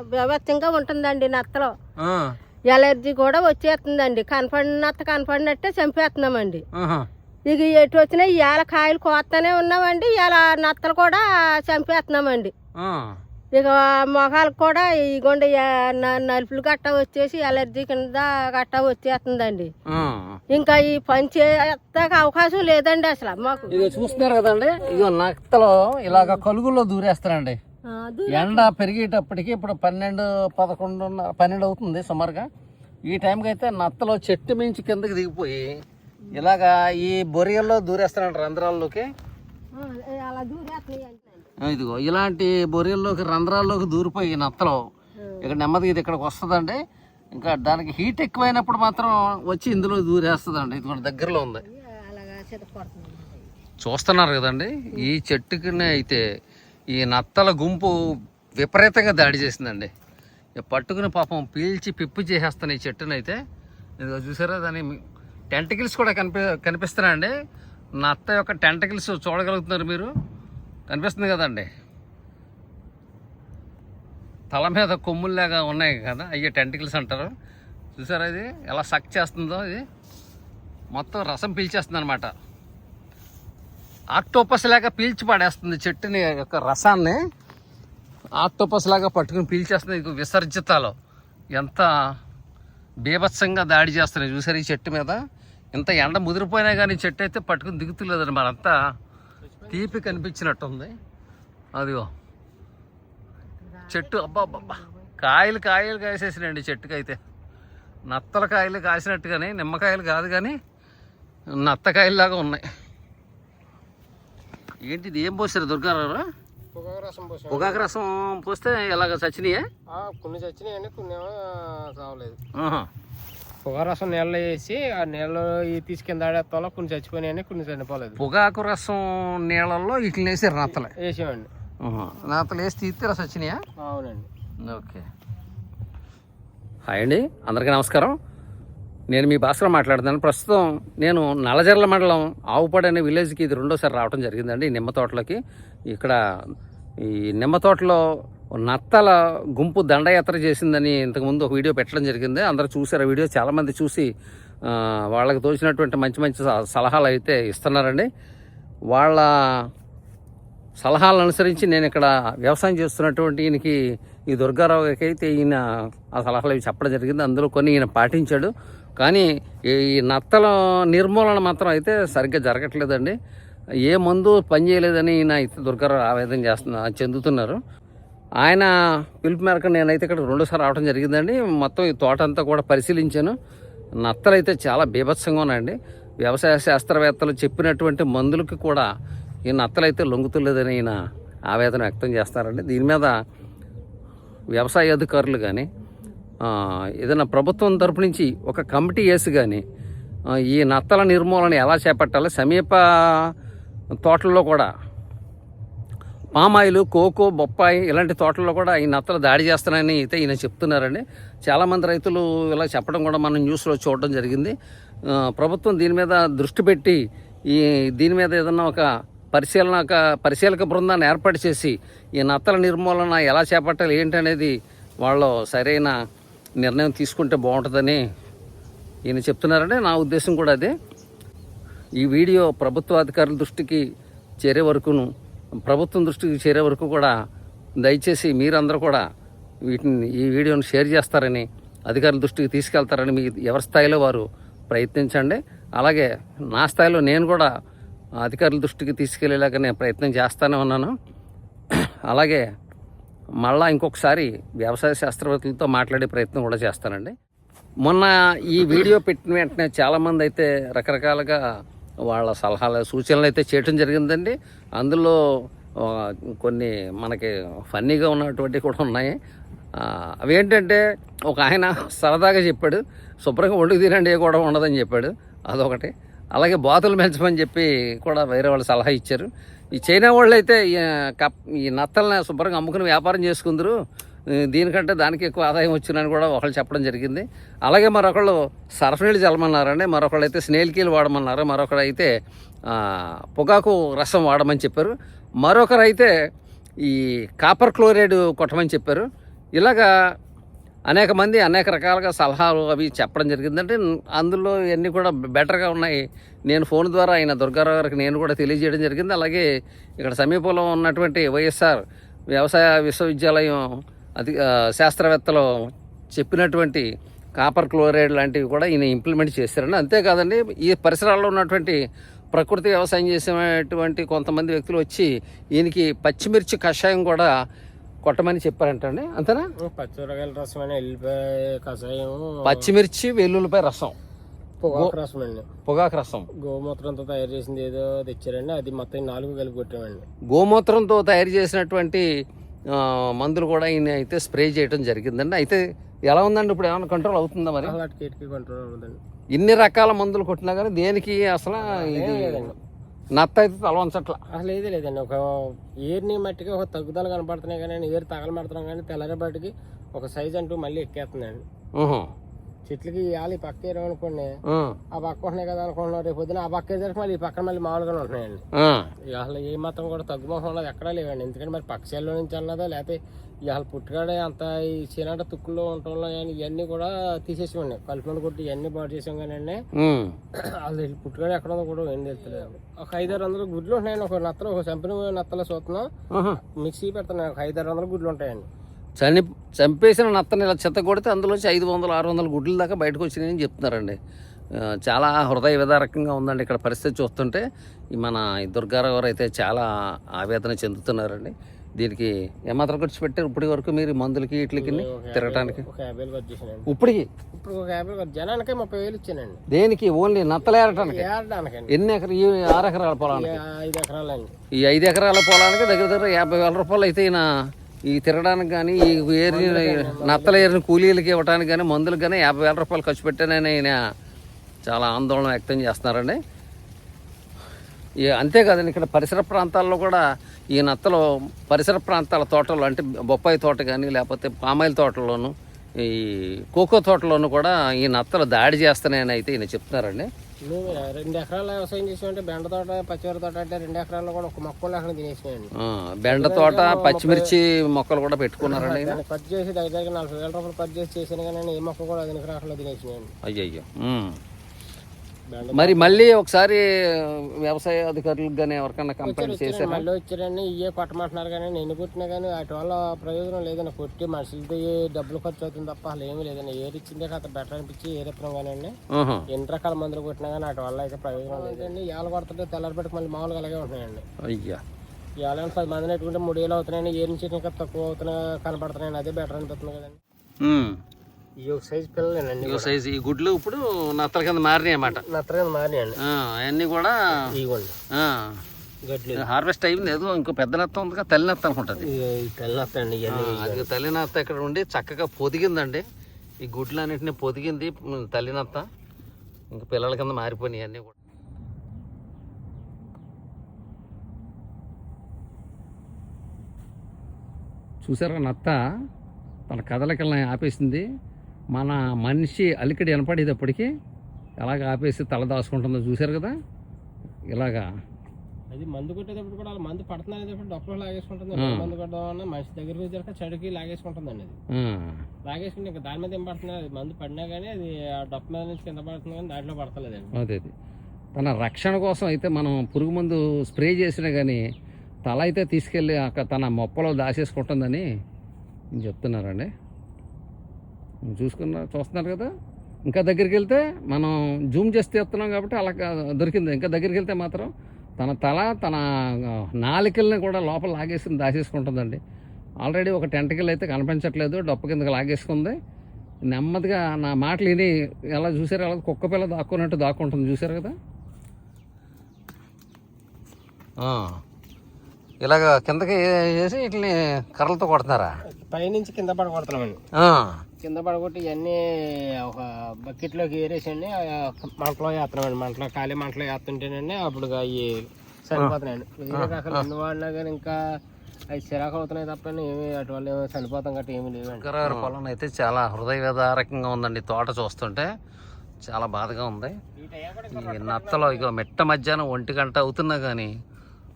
వ్యవస్థంగా ఉంటుందండి నత్తలో. ఆ, ఎలర్జీ కూడా వచ్చేస్తుందండి. కనపడిన నత్త కనపడినట్టే చంపేస్తున్నామండి. ఆహా. ఇక ఎటు వచ్చినా ఇవాళ కాయలు కోస్తూనే ఉన్నామండి. ఇవాళ నత్తలు కూడా చంపేస్తున్నామండి. ఆ, ఇక మొఖాలకు కూడా ఇగోండి నలుపులు గట్ట వచ్చేసి ఎలర్జీ కింద గట్ట వచ్చేస్తుందండి. ఆ. ఇంకా ఈ పని చేస్తాక అవకాశం లేదండి అసలు మాకు. చూస్తున్నారు కదండి ఇదిగో నత్తలు ఇలాగ కలుగుల్లో దూరేస్తారండి. ఎండ పెరిగేటప్పటికి ఇప్పుడు పన్నెండు పదకొండు పన్నెండు అవుతుంది సుమారుగా ఈ టైంకి అయితే నత్తలు చెట్టు మించి కిందకి దిగిపోయి ఇలాగా ఈ బొరియల్లో దూరేస్తారంట రంధ్రాల్లోకి. ఇదిగో ఇలాంటి బొరియల్లోకి రంధ్రాల్లోకి దూరిపోయి ఈ నత్తలు. ఇక్కడ నెమ్మదిగా ఇది ఇక్కడికి వస్తుందండి. ఇంకా దానికి హీట్ ఎక్కువైనప్పుడు మాత్రం వచ్చి ఇందులో దూరేస్తుందండి. ఇది మన దగ్గరలో ఉంది. చూస్తున్నారు కదండి ఈ చెట్టుకి అయితే ఈ నత్తల గుంపు విపరీతంగా దాడి చేసిందండి. ఇక పట్టుకుని పాపం పీల్చి పిప్పు చేసేస్తాను ఈ చెట్టునైతే ఇదిగో చూసారా దాని టెంటకిల్స్ కూడా కనిపి కనిపిస్తున్నాయండి. నత్త యొక్క టెంటకిల్స్ చూడగలుగుతున్నారు మీరు. కనిపిస్తుంది కదండి. తల మీద కొమ్ముల్లాగా ఉన్నాయి కదా అయ్యే టెంటకిల్స్ అంటారు. చూసారా ఇది? ఎలా సక్ చేస్తుందో ఇది. మొత్తం రసం పీల్చేస్తుంది అనమాట ఆక్టోపస్ లాగా పీల్చి పడేస్తుంది చెట్టుని యొక్క రసాన్ని. ఆక్టోపస్ లాగా పట్టుకుని పీల్చేస్తుంది ఇది విసర్జితాలు. ఎంత బీభత్సంగా దాడి చేస్తున్నాయి చూసారు ఈ చెట్టు మీద. ఇంత ఎండ ముదిరిపోయినా కానీ చెట్టు అయితే పట్టుకుని దిగుతులేదండి మనంతా తీపి కనిపించినట్టుంది. అదిగో. చెట్టు అబ్బా అబ్బా కాయలు కాయలు కాసేసినండి చెట్టుకైతే. అయితే నత్తల కాయలు కాసినట్టుగానే నిమ్మకాయలు కాదు కానీ నత్తకాయల్లాగా ఉన్నాయి. ఏంటి ఇది ఏం పోసారు? దుర్గారావు పొగాకు రసం రసం పోస్తే ఎలాగ? చచ్చినాయే? కొన్ని చచ్చినాయండి కొన్ని ఆహా. పొగాకు రసం నీళ్ళలో వేసి ఆ నీళ్ళలో తీసుకెళ్ళి ఆడేస్తాలో కొన్ని చచ్చిపోయినాయని కొన్ని చనిపోలేదు. పొగాకు రసం నీళ్ళల్లో వీటిని వేసారు నత్తలే వేసామండి. నత్తలు వేసి తీస్తే చచ్చినాయా? అవునండి. ఓకే. హాయ్ అండి. అందరికీ నమస్కారం. నేను మీ భాస్కర్ మాట్లాడుతున్నాను. ప్రస్తుతం నేను నల్లజర్ల మండలం ఆవుపాడు అనే విలేజ్కి ఇది రెండోసారి రావడం జరిగిందండి ఈ నిమ్మ తోటలోకి. ఇక్కడ ఈ నిమ్మ తోటలో నత్తల గుంపు దండయాత్ర చేసిందని ఇంతకుముందు ఒక వీడియో పెట్టడం జరిగింది. అందరూ చూసారు ఆ వీడియో. చాలామంది చూసి వాళ్ళకి తోచినటువంటి మంచి మంచి సలహాలు అయితే ఇస్తున్నారండి. వాళ్ళ సలహాలను అనుసరించి నేను ఇక్కడ వ్యవసాయం చేస్తున్నటువంటి ఈయనకి ఈ దుర్గారావుకి అయితే ఈయన ఆ సలహాలు చెప్పడం జరిగింది. అందులో కొన్ని ఈయన పాటించాడు. కానీ ఈ నత్తల నిర్మూలన మాత్రం అయితే సరిగ్గా జరగట్లేదండి. ఏ మందు పనిచేయలేదని ఈయన అయితే దుర్గారావు ఆవేదన చేస్తున్న చెందుతున్నారు. ఆయన పిలుపు మేరకు నేనైతే ఇక్కడ రెండోసారి రావడం జరిగిందండి. మొత్తం ఈ తోట అంతా కూడా పరిశీలించాను. నత్తలు అయితే చాలా బీభత్సంగా ఉన్నాయండి. వ్యవసాయ శాస్త్రవేత్తలు చెప్పినటువంటి మందులకి కూడా ఈ నత్తలు అయితే లొంగుతులేదని ఈయన ఆవేదన వ్యక్తం చేస్తారండి. దీని మీద వ్యవసాయ అధికారులు కానీ ఏదైనా ప్రభుత్వం తరపు నుంచి ఒక కమిటీ వేసి కానీ ఈ నత్తల నిర్మూలన ఎలా చేపట్టాలి సమీప తోటల్లో కూడా పామాయిలు కోకో బొప్పాయి ఇలాంటి తోటల్లో కూడా ఈ నత్తలు దాడి చేస్తున్నాయని అయితే ఈయన చెప్తున్నారండి. చాలామంది రైతులు ఇలా చెప్పడం కూడా మనం న్యూస్లో చూడడం జరిగింది. ప్రభుత్వం దీని మీద దృష్టి పెట్టి ఈ దీని మీద ఏదన్నా ఒక పరిశీలన పరిశీలక బృందాన్ని ఏర్పాటు చేసి ఈ నత్తల నిర్మూలన ఎలా చేపట్టాలి ఏంటనేది వాళ్ళు సరైన నిర్ణయం తీసుకుంటే బాగుంటుందని ఈయన చెప్తున్నారనే నా ఉద్దేశం కూడా అదే. ఈ వీడియో ప్రభుత్వ అధికారుల దృష్టికి చేరే వరకును ప్రభుత్వం దృష్టికి చేరే వరకు కూడా దయచేసి మీరందరూ కూడా వీటిని ఈ వీడియోను షేర్ చేస్తారని అధికారుల దృష్టికి తీసుకెళ్తారని మీ ఎవరి స్థాయిలో వారు ప్రయత్నించండి. అలాగే నా స్థాయిలో నేను కూడా అధికారుల దృష్టికి తీసుకెళ్ళేలాగా నేను ప్రయత్నం చేస్తానే ఉన్నాను. అలాగే మళ్ళా ఇంకొకసారి వ్యవసాయ శాస్త్రవేత్తలతో మాట్లాడే ప్రయత్నం కూడా చేస్తానండి. మొన్న ఈ వీడియో పెట్టిన వెంటనే చాలామంది అయితే రకరకాలుగా వాళ్ళ సలహాలు సూచనలు అయితే చేయటం జరిగిందండి. అందులో కొన్ని మనకి ఫన్నీగా ఉన్నటువంటి కూడా ఉన్నాయి. అవేంటంటే ఒక ఆయన సరదాగా చెప్పాడు శుభ్రంగా వండుకు తినండి ఏ కూడా ఉండదని చెప్పాడు. అదొకటి. అలాగే బాతులు పెంచమని చెప్పి కూడా వేరే వాళ్ళు సలహా ఇచ్చారు. ఈ చైనా వాళ్ళు అయితే ఈ కప్ ఈ నత్తల్ని శుభ్రంగా అమ్ముకుని వ్యాపారం చేసుకుందరు. దీనికంటే దానికి ఎక్కువ ఆదాయం వచ్చిందని కూడా ఒకళ్ళు చెప్పడం జరిగింది. అలాగే మరొకళ్ళు సరఫ నీళ్ళు చల్లమన్నారండి. మరొకళ్ళు అయితే స్నేల్కీలు వాడమన్నారు. మరొకరు అయితే పొగాకు రసం వాడమని చెప్పారు. మరొకరు అయితే ఈ కాపర్ క్లోరైడ్ కొట్టమని చెప్పారు. ఇలాగా అనేక మంది అనేక రకాలుగా సలహాలు అవి చెప్పడం జరిగిందంటే అందులో ఇవన్నీ కూడా బెటర్గా ఉన్నాయి. నేను ఫోన్ ద్వారా ఆయన దుర్గారావు గారికి నేను కూడా తెలియజేయడం జరిగింది. అలాగే ఇక్కడ సమీపంలో ఉన్నటువంటి వైఎస్ఆర్ వ్యవసాయ విశ్వవిద్యాలయం అది శాస్త్రవేత్తలు చెప్పినటువంటి కాపర్ క్లోరైడ్ లాంటివి కూడా ఈయన ఇంప్లిమెంట్ చేశారని. అంతేకాదండి ఈ పరిసరాల్లో ఉన్నటువంటి ప్రకృతి వ్యవసాయం చేసేటువంటి కొంతమంది వ్యక్తులు వచ్చి ఈయనకి పచ్చిమిర్చి కషాయం కూడా కొట్టమని చెప్పారంటండి. అంతేనా? పచ్చిమిరకాయల రసం అని వెళ్ళిపోయి కషాయం పచ్చిమిర్చి వెల్లుల్లిపై రసం. పొగాకు రసం అండి. పొగాకు రసం. గోమూత్రంతో తయారు చేసింది ఏదో తెచ్చారండి. అది మొత్తం నాలుగు కలిపి కొట్టామండి గోమూత్రంతో తయారు చేసినటువంటి మందులు కూడా ఈయన అయితే స్ప్రే చేయడం జరిగిందండి. అయితే ఎలా ఉందండి? ఇప్పుడు ఏమైనా కంట్రోల్ అవుతుందా మరి? కంట్రోల్ అవ్వదండి. ఇన్ని రకాల మందులు కొట్టినా కానీ దేనికి అసలు ఇది నత్త అయితే తలవంచట్ల. అసలు ఏది లేదండి ఒక ఏర్ని మట్టికి ఒక తగ్గుదల కనపడుతున్నాయి కానీ ఏరు తగలబడుతున్నాం కానీ తెల్లరబడికి ఒక సైజ్ అంటూ మళ్ళీ ఎక్కేస్తుందండి. చెట్లకి ఇవాళ ఈ పక్క ఏరు అనుకోండి. ఆ, పక్క ఉంటున్నాయి కదా అనుకుంటున్నాం రేపు పొద్దున ఆ పక్క ఏరికి మళ్ళీ ఈ పక్కన మళ్ళీ మామూలుగానే ఉంటున్నాయండి. అసలు ఏ మాత్రం కూడా తగ్గుమోహం ఉన్నది ఎక్కడా లేవండి. ఎందుకంటే మరి పక్షాల్లో నుంచి అన్నదా లేకపోతే ఇవాళ పుట్టుకాడే అంత ఈ చీనాట తుక్కుల్లో ఉండటంలో కానీ ఇవన్నీ కూడా తీసేసామండి కలుపుకొని కొట్టి ఇవన్నీ బాగు చేసాం కానీ. వాళ్ళు పుట్టుకాడే ఎక్కడ ఉందో కూడా ఏం తెలుస్తలేదు ఒక ఐదారు వందల గుడ్లు ఉంటాయండి ఒక నత్తలు ఒక చంపిన నత్తలు చూస్తున్నాం. మిక్సీ పెడుతున్నాయి. ఒక ఐదారు వందల గుడ్లు ఉంటాయండి. చని చంపేసిన నత్తని ఇలా చెత్త కొడితే అందులోంచి ఐదు వందలు ఆరు వందల గుడ్ల దాకా బయటకు వచ్చినాయని చెప్తున్నారండి. చాలా హృదయ విదారకంగా ఉందండి ఇక్కడ పరిస్థితి చూస్తుంటే. ఈ మన దుర్గారావు గారు అయితే చాలా ఆవేదన చెందుతున్నారండి. దీనికి ఏమాత్రం ఖర్చు పెట్టారు? ఇప్పటి వరకు మీరు మందులకి వీటికి తిరగటానికి? ఇప్పటికి? ఇప్పుడు ఒక యాభై వేలు జనానికి ముప్పై వేలు ఇచ్చానండి. దేనికి? ఓన్లీ నత్తలేరటానికి ఏడడానికండి ఎన్ని ఎకర ఈ ఆరు ఎకరాల పొలానికి? ఐదు ఎకరాలండి. ఈ ఐదు ఎకరాల పొలానికి దగ్గర దగ్గర యాభై వేల రూపాయలు అయితే ఈయన ఈ తిరగడానికి కానీ ఈ ఏరి నత్తల ఏరిని కూలీలకి ఇవ్వడానికి కానీ మందులకు కానీ యాభై వేల రూపాయలు ఖర్చు పెట్టానని ఆయన చాలా ఆందోళన వ్యక్తం చేస్తున్నారండి. అంతేకాదండి ఇక్కడ పరిసర ప్రాంతాల్లో కూడా ఈ నత్తలు పరిసర ప్రాంతాల తోటలు అంటే బొప్పాయి తోట కానీ లేకపోతే పామాయిల తోటల్లోనూ ఈ కోకో తోటలోనూ కూడా ఈ నత్తలు దాడి చేస్తున్నాయని అయితే ఈయన చెప్తున్నారండి. రెండు ఎకరాల వ్యవసాయం చేసామంటే బెండ తోట పచ్చిమిర తోట అంటే రెండు ఎకరాల్లో కూడా ఒక మొక్కలు అక్కడ తినేసినాయండి. బెండ తోట పచ్చిమిర్చి మొక్కలు కూడా పెట్టుకున్నారండి కట్ చేసి దగ్గర నలభై వేల రూపాయలు కట్ చేసి చేసాను కానీ ఏ మొక్క కూడా అది ఎకరాల్లో తినేసినాయండి. బెండ మరి మళ్ళీ ఒకసారి వ్యవసాయ అధికారులకు కానీ ఎవరికైనా కంప్లైంట్ చేశారా? మళ్ళీ వచ్చారండి. ఇవే కొట్టమంటున్నారు కానీ ఎన్ని కొట్టినా కానీ వాటి వల్ల ప్రయోజనం లేదండి. కొట్టి మనుషులతో ఏ డబ్బులు ఖర్చు అవుతుంది తప్ప అసలు ఏమీ లేదండి. ఏది ఇచ్చిందే కాస్త బెటర్ అనిపించి ఏరిస్తున్నాం కానీ అండి ఆహా. ఎన్ని రకాల మందులు కొట్టినా కానీ వాటి వల్ల అయితే ప్రయోజనం లేదండి. ఇవాళ కొడుతుంటే తెల్లారిపెట్టుకు మళ్ళీ మామూలుగా అలాగే ఉంటున్నాయండి. అయ్యా. ఇవాళ పది మంది నెట్టుకుంటే మూడు వేలు అవుతున్నాయండి. ఏ నుంచి ఇంకా తక్కువ అవుతున్నా కనపడుతున్నాయండి. అదే బెటర్ అనిపిస్తుంది కదండి. ఈ ఒక సైజు పిల్లలేనండి ఇగో సైజు ఈ గుడ్లు ఇప్పుడు నత్తల కింద మారినాయి అన్నమాట. నత్తగా మారినాయండి. అవన్నీ కూడా ఇవ్వండి గడ్లు. హార్వెస్ట్ అయింది. ఏదో ఇంకో పెద్ద నత్త ఉంది తల్లి నత్త అనుకుంటుంది. ఈ తెల్ల నత్తండి ఇవన్నీ అది తల్లి నత్త ఇక్కడ ఉండి చక్కగా పొదిగిందండి. ఈ గుడ్లు అన్నింటినీ పొదిగింది తల్లి నత్త. ఇంకా పిల్లల కింద మారిపోయినాయి అన్నీ కూడా. చూసారా నత్త? తన కదలికల్ని ఆపేసింది. మన మనిషి అలికడి వినపడేటప్పటికి ఎలాగ ఆపేసి తల దాచుకుంటుందో చూశారు కదా? ఇలాగా. అది మందు కొట్టేటప్పుడు కూడా అలా మందు పడుతున్నప్పుడు డబ్బులు లాగేసుకుంటుంది. మందు కొట్టడం మనిషి దగ్గరికి వచ్చాక చెడుకి లాగేసుకుంటుందండి అది లాగేసుకుంటే ఇంకా దాని మీద ఏం పడుతుంది అది మందు పడినా కానీ అది ఆ డబ్బు మీద నుంచి కింద పడుతుంది కానీ దాంట్లో పడతలేదండి అదే. అది తన రక్షణ కోసం అయితే మనం పురుగు మందు స్ప్రే చేసినా కానీ తల అయితే తీసుకెళ్ళి అక్కడ తన మొప్పలో దాచేసుకుంటుందని చెప్తున్నారండి చూసుకున్న చూస్తున్నారు కదా. ఇంకా దగ్గరికి వెళ్తే మనం జూమ్ చేసి తీస్తున్నాం కాబట్టి అలా దొరికింది. ఇంకా దగ్గరికి వెళ్తే మాత్రం తన తల తన నాలికల్ని కూడా లోపల లాగేసి దాచేసుకుంటుందండి. ఆల్రెడీ ఒక టెంటకిల్ అయితే కనిపించట్లేదు. డొప్ప కిందకి లాగేసుకుంది. నెమ్మదిగా నా మాటలు విని ఎలా చూసారు ఎలా కుక్క పిల్ల దాక్కున్నట్టు దాక్కుంటుంది. చూసారు కదా? ఇలాగ కిందకి వేసి వీటిని కర్రలతో కొడుతున్నారా? పైనుంచి కింద పడగొడుతున్నామండి. కింద పడగొట్టి ఇవన్నీ ఒక బకెట్లోకి ఏరేసండి మంటలో వేస్తున్నామండి మంటలో. ఖాళీ మంటలో వేస్తుంటేనండి అప్పుడు అవి చనిపోతున్నాయండి వేరే రకాలు ఎన్ని వాడినా కానీ ఇంకా అవి చిరాకు అవుతున్నాయి తప్ప ఏమి అటు వల్ల ఏమీ చనిపోతాం గట్రా ఏమీ శంకరగారి పొలం అయితే చాలా హృదయ విదారకంగా ఉందండి. తోట చూస్తుంటే చాలా బాధగా ఉంది. ఈ నత్తలో ఇక మెట్ట మధ్యాహ్నం ఒంటి గంట అవుతున్నా కానీ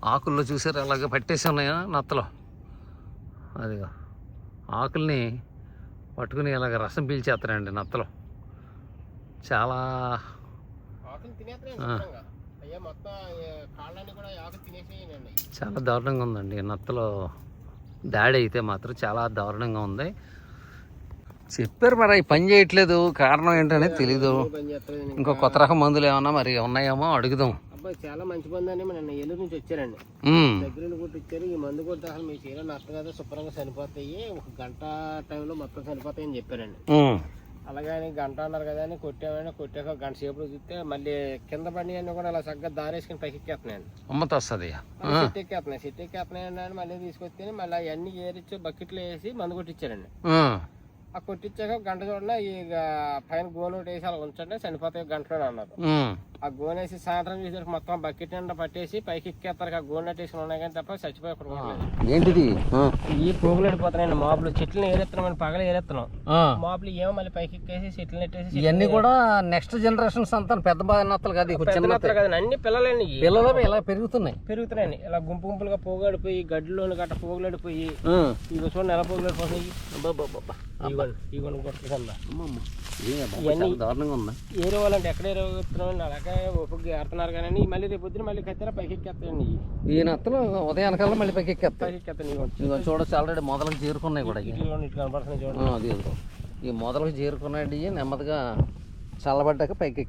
ఆకుల్లో చూసారు అలాగే పట్టేసి ఉన్నాయా నత్తలు. అదిగో ఆకుల్ని పట్టుకుని ఇలాగ రసం పీల్చేస్తారండి నత్తలు. చాలా చాలా దారుణంగా ఉందండి. నత్తలు దాడి అయితే మాత్రం చాలా దారుణంగా ఉంది. చెప్పారు మరి అవి పని చేయట్లేదు. కారణం ఏంటనేది తెలీదు. ఇంకో. కొత్త రకం మందులు ఏమన్నా మరి ఉన్నాయేమో అడుగుదాం. అబ్బాయి చాలా మంచి మంది అని నిన్న ఏలూరు నుంచి వచ్చారండి. దగ్గర నుండి కొట్టి ఇచ్చారు ఈ మందు కొట్టి అసలు మీ చీర నష్టం కదా శుభ్రంగా చనిపోతాయి ఒక గంట టైంలో మొత్తం చనిపోతాయి అని చెప్పారండి అలాగే గంట అన్నారు కదా అని కొట్టామని కొట్టాక గంట సేపు చూస్తే మళ్ళీ కింద బండి అన్ని కూడా అలా చక్కగా దారేసుకుని పైకి ఎక్కేస్తున్నాయండి. అమ్మతో వస్తుంది సెట్ ఎక్కేస్తున్నాయి. సెట్ ఎక్కేస్తున్నాయండి అని మళ్ళీ తీసుకొస్తే మళ్ళీ అవన్నీ ఏరిచ్చి బకెట్లో వేసి మందు కొట్టించారండి ఆ కొట్టించాక గంట చూడండి ఇక పైన గోను ఒకటి వేసి అలా ఉంచండి చనిపోతాయి గంటలో అన్నారు. ఆ గోన్ వేసి సాయంత్రం చూసేసరికి మొత్తం బకెట్ నిండా పట్టేసి పైకి ఎక్కేస్తారు ఆ గోన్ వేసి ఉన్నాయి కానీ తప్ప చచ్చిపోయి అక్కడ. ఏంటిది? ఈ పోగులు వెళ్ళిపోతున్నాయండి మాపులు. చెట్లు ఏరెత్తున్నాం పగల ఏరెత్తున్నాం. మాపులు ఏమో మళ్ళీ పైకి ఎక్కేసి చెట్లు నెట్టేసి ఇవన్నీ కూడా నెక్స్ట్ జనరేషన్ సంతానం పెద్ద నత్తలు కాదు చిన్న అన్ని పిల్లలండి. పిల్లలు ఇలా పెరుగుతున్నాయి. పెరుగుతున్నాయండి. ఇలా గుంపు గుంపులుగా పోగాడిపోయి గడ్డిలోని గట్ట పోగులాడిపోయి. ఇవి చూడండి ఎలా పోగులాడిపోతున్నాయి. ఇవ్వండి ఇవ్వండి గుట్టల కింద అమ్మమ్మ. ఏ అబ్బా, చాలా దారుణంగా ఉందా ఏరే వాళ్ళంటే ఎక్కడ ఏరుతున్నాం అలాగే ఏరుతున్నారు కానీ మళ్ళీ రేపు పొద్దున మళ్ళీ కత్తిరా పైకి ఎక్కేస్తాయండి. ఈ నత్తలు ఉదయానికల్లా మళ్ళీ పైకి ఎక్కేస్తాయి పైకి చూడొచ్చు ఆల్రెడీ మొదలకు చేరుకున్నాయి కూడా. ఇటు కనపడుతున్నాయి చూడండి అది. ఈ మొదలకు చేరుకున్నాయి నెమ్మదిగా చల్లబడ్డాక పైకి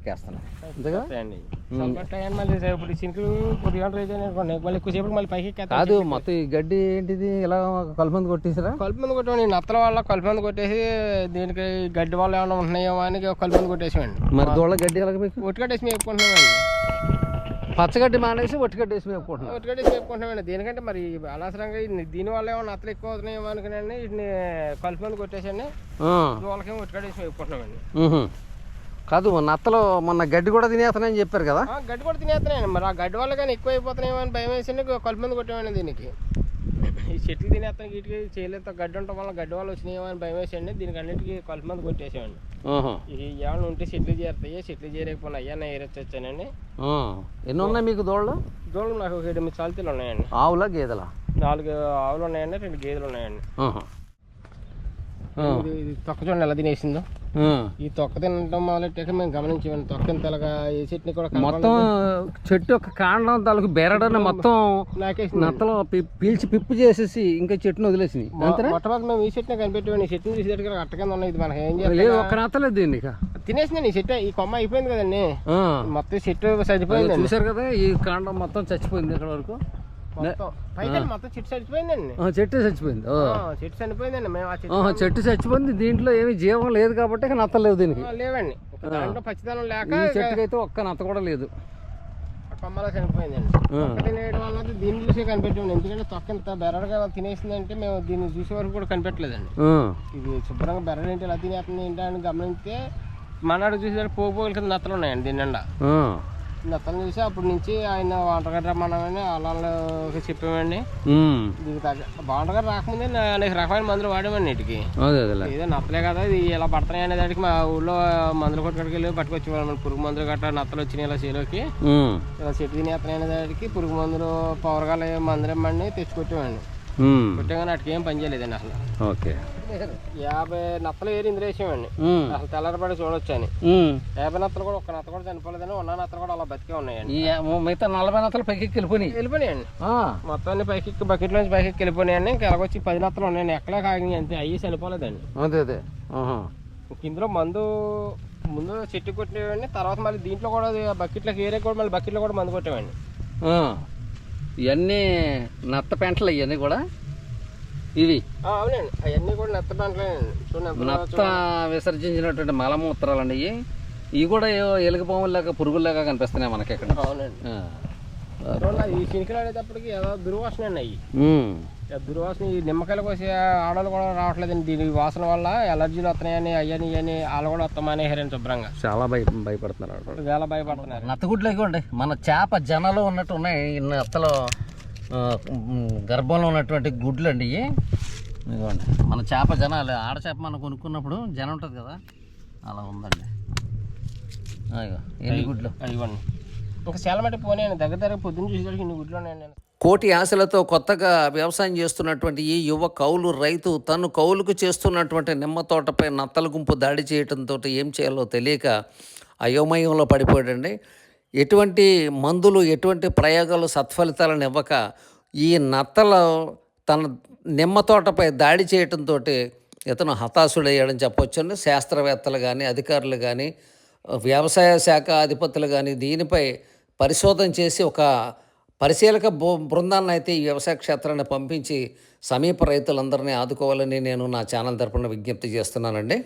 అంతేగా ఎక్కేస్తాయి కాదు? మొత్తం ఈ గడ్డి ఏంటిది? ఇలా కలుపుమంది కొట్టేసారా కలుపు మంది కొట్టామండి. నత్తల వల్ల కలుపు మంది కొట్టేసి దీనికి గడ్డి వల్ల ఏమైనా ఉంటున్నాయేమో అని కలుపు మంది కొట్టేసామండి. మరి దూళ్ళ గడ్డి ఎలాగ మీకు? ఒట్టుకట్టేసి మేపుకుంటున్నామండి. పచ్చగడ్డి మానేసి ఒట్టిగడ్డి వేసి మేపుకుంటున్నారు. ఒట్టుకట్టేసి మేపుకుంటున్నామండి. దీనికంటే మరి అనవసరంగా దీని వల్ల ఏమైనా నత్తలు ఎక్కువ అవుతున్నాయేమో అనుకున్నాండి వీటిని కలుపు మంది కొట్టేసండి ఆ. వాళ్ళకేమో ఒట్టుకట్టేసి మేపుకుంటున్నామండి. కాదు నత్తలు మొన్న గడ్డి కూడా తినేస్తానని చెప్పారు కదా. ఆ, గడ్డి కూడా తినేస్తున్నాయండి. మరి ఆ గడ్డి వల్ల కానీ ఎక్కువ అయిపోతున్నాయేమో అని భయం వేసి కలుపు మంది కొట్టామండి దీనికి. ఈ చెట్లు తినేస్తాను వీటికి చేయలేదు గడ్డి ఉండటం వల్ల గడ్డి వల్ల వచ్చినాయేమో అని భయం వేసండి దీనికి అన్నిటికీ కలుపు మంది కొట్టేసామండి ఆహా. ఇవి ఏమైనా ఉంటే చెట్లు చేరుతాయి చెట్లు చేరకపోయినా అయ్యా ఏరొచ్చానండి ఆ. ఎన్ని ఉన్నాయి మీకు దోళ్ళు? దూడలు నాకు ఒక ఎనిమిది చాలతీలు ఉన్నాయండి. ఆవులా గేదెలా? నాలుగు ఆవులు ఉన్నాయండి రెండు గేదెలు ఉన్నాయండి. ఇది ఇది తొక్క చూడండి ఎలా తినేసిందో. ఈ తొక్క తినడం మొదలెట్టాక మేము గమనించామండి తొక్క ఇంత ఇలాగా ఈ చెట్టుని కూడా మొత్తం చెట్టు యొక్క కాండం తాలూకు బెరడని మొత్తం నత్తలు పీల్చి పిప్పు చేసేసి ఇంకా చెట్టును వదిలేసింది. మొట్టమొదటి మేము ఈ చెట్టుని కనిపెట్టామండి ఈ చెట్టుని చూసేటట్టుగా అట్ట కింద ఉన్నాయి ఇది మనకి ఏం చేయాలి ఒక్క నత్తలేదు దీన్ని ఇక తినేసిందండి ఈ చెట్టు. ఈ కొమ్మ అయిపోయింది కదండి. మొత్తం చెట్టు చచ్చిపోయిందండి చూశారు కదా ఈ కాండం మొత్తం చచ్చిపోయింది ఇక్కడ వరకు. చెట్టు చచ్చిపోయిందండి. ఆ, చెట్టు చచ్చిపోయింది. చెట్టు చనిపోయిందండి. మేము చెట్టు చచ్చిపోయింది. దీంట్లో ఏమి జీవం లేదు కాబట్టి నత్తలేదు దీనికి. లేవండి. పచ్చిదనం లేక చెట్టుకైతే ఒక్క నత్త కూడా లేదు. కొమ్మలో చనిపోయిందండి. దీన్ని చూసి ఎందుకంటే తొక్క ఇంత బెరడుగా తినేసిందంటే మేము దీన్ని చూసే వరకు కూడా కనిపెట్టలేదండి. ఇది శుభ్రంగా బెరడు ఏంటి ఇలా తినేస్తుంది ఏంటి అని గమనిస్తే మనాడు చూసేసరికి పోగు పోగుల కింద నత్తలు ఉన్నాయండి దీని నిండా. ఆ. నత్తలు చూసి అప్పటి నుంచి ఆయన వంటగడ్డ రమ్మన్నామని వాళ్ళకి చెప్పామండి. దీనికి తగ్గ రాకముందే అనేక రకమైన మందులు వాడామండి వీటికి అదేలే ఏదో నత్తలే కదా ఇది ఇలా పడుతున్నాయి అనే దానికి మా ఊళ్ళో మందులు కొట్టుకోడికి వెళ్ళి పట్టుకొచ్చేవాళ్ళం పురుగు మందులు గట్రా నత్తలు వచ్చినాయి ఇలా చేలోకి. ఇలా చెట్టు తినేస్తున్నాయి అనే దానికి పురుగు మందులు పవరగాల మందులు ఇమ్మండి తెచ్చుకొచ్చామండి ఉమ్. కొట్టాగానే వాటికి ఏం పని చేయలేదండి అసలు. ఓకే. యాభై నత్తలు ఏరి ఇందులో వేసామండి ఉమ్. అసలు తెల్లరపడి చూడొచ్చు అని. యాభై నత్తలు కూడా ఒక్క నత్త కూడా చనిపోలేదని ఉన్న నత్తలు కూడా అలా బతికే ఉన్నాయండి. మిగతా నలభై నత్తలు పైకి వెళ్ళిపోయినాయి. వెళ్ళిపోయాయండి ఆ. మొత్తం అన్ని పైకి బకెట్ నుంచి పైకి ఎక్కి వెళ్ళిపోయాయండి ఇంకా ఎలాగొచ్చి పది నత్తలు ఉన్నాయండి. ఎక్కడే కాగినాయి అంతే. అయ్యి చనిపోలేదండి. అదే అదే. ఇందులో మందు ముందు చెట్టు కొట్టేవండి తర్వాత మళ్ళీ దీంట్లో కూడా బకెట్లోకి ఏరే కూడా మళ్ళీ బకెట్లో కూడా మందు కొట్టేవండి ఆ. ఇవన్నీ నత్త పెంటలు ఇవన్నీ కూడా? ఇవి? అవునండి. అవన్నీ కూడా నెత్త బాగా నత్త విసర్జించినటువంటి మలమూత్రాలు అండి ఇవి. ఇవి కూడా ఏవో ఎలుగుపాములాగా పురుగుల్లాగా కనిపిస్తున్నాయి మనకి ఇక్కడ. అవునండి. ఈ ఆడేటప్పటికి ఏదో దుర్వాసన దుర్వాసన ఈ నిమ్మకాయలు కోసి ఆడవాళ్ళు కూడా రావట్లేదండి. దీని వాసన వల్ల ఎలర్జీలు వస్తున్నాయని అయ్యని ఇవని వాళ్ళు కూడా వస్తామనేసారండి శుభ్రంగా. చాలా భయ భయపడుతున్నారు. వేళ భయపడుతున్నారు. నత్తగుడ్లు ఇవ్వండి. మన చేప జనలో ఉన్నట్టు ఉన్నాయి. నత్తలో గర్భంలో ఉన్నటువంటి గుడ్లు అండి ఇదిగోండి. మన చేప జనాలు ఆడ చేప మనం కొనుక్కున్నప్పుడు జనం ఉంటుంది కదా? అలా ఉందండి. అయ్యో ఎన్ని గుడ్లు? ఇవ్వండి. ఇంకా చాలా పోనీ దగ్గర దగ్గర పొద్దున్న చూసేసరికి ఇన్ని గుడ్లు ఉన్నాయండి కోటి ఆశలతో కొత్తగా వ్యవసాయం చేస్తున్నటువంటి ఈ యువ కౌలు రైతు తను కౌలుకు చేస్తున్నటువంటి నిమ్మ తోటపై నత్తల గుంపు దాడి చేయడంతో ఏం చేయాలో తెలియక అయోమయంలో పడిపోయాడండి. ఎటువంటి మందులు ఎటువంటి ప్రయోగాలు సత్ఫలితాలను ఇవ్వక ఈ నత్తలు తన నిమ్మ తోటపై దాడి చేయడంతో ఇతను హతాశుడయ్యాడని చెప్పొచ్చండి. శాస్త్రవేత్తలు కానీ అధికారులు కానీ వ్యవసాయ శాఖ అధిపతులు కానీ దీనిపై పరిశోధన చేసి ఒక పరిశీలక బృందాన్ని అయితే ఈ వ్యవసాయ క్షేత్రాన్ని పంపించి సమీప రైతులందరినీ ఆదుకోవాలని నేను నా ఛానల్ తరపున విజ్ఞప్తి చేస్తున్నానండి.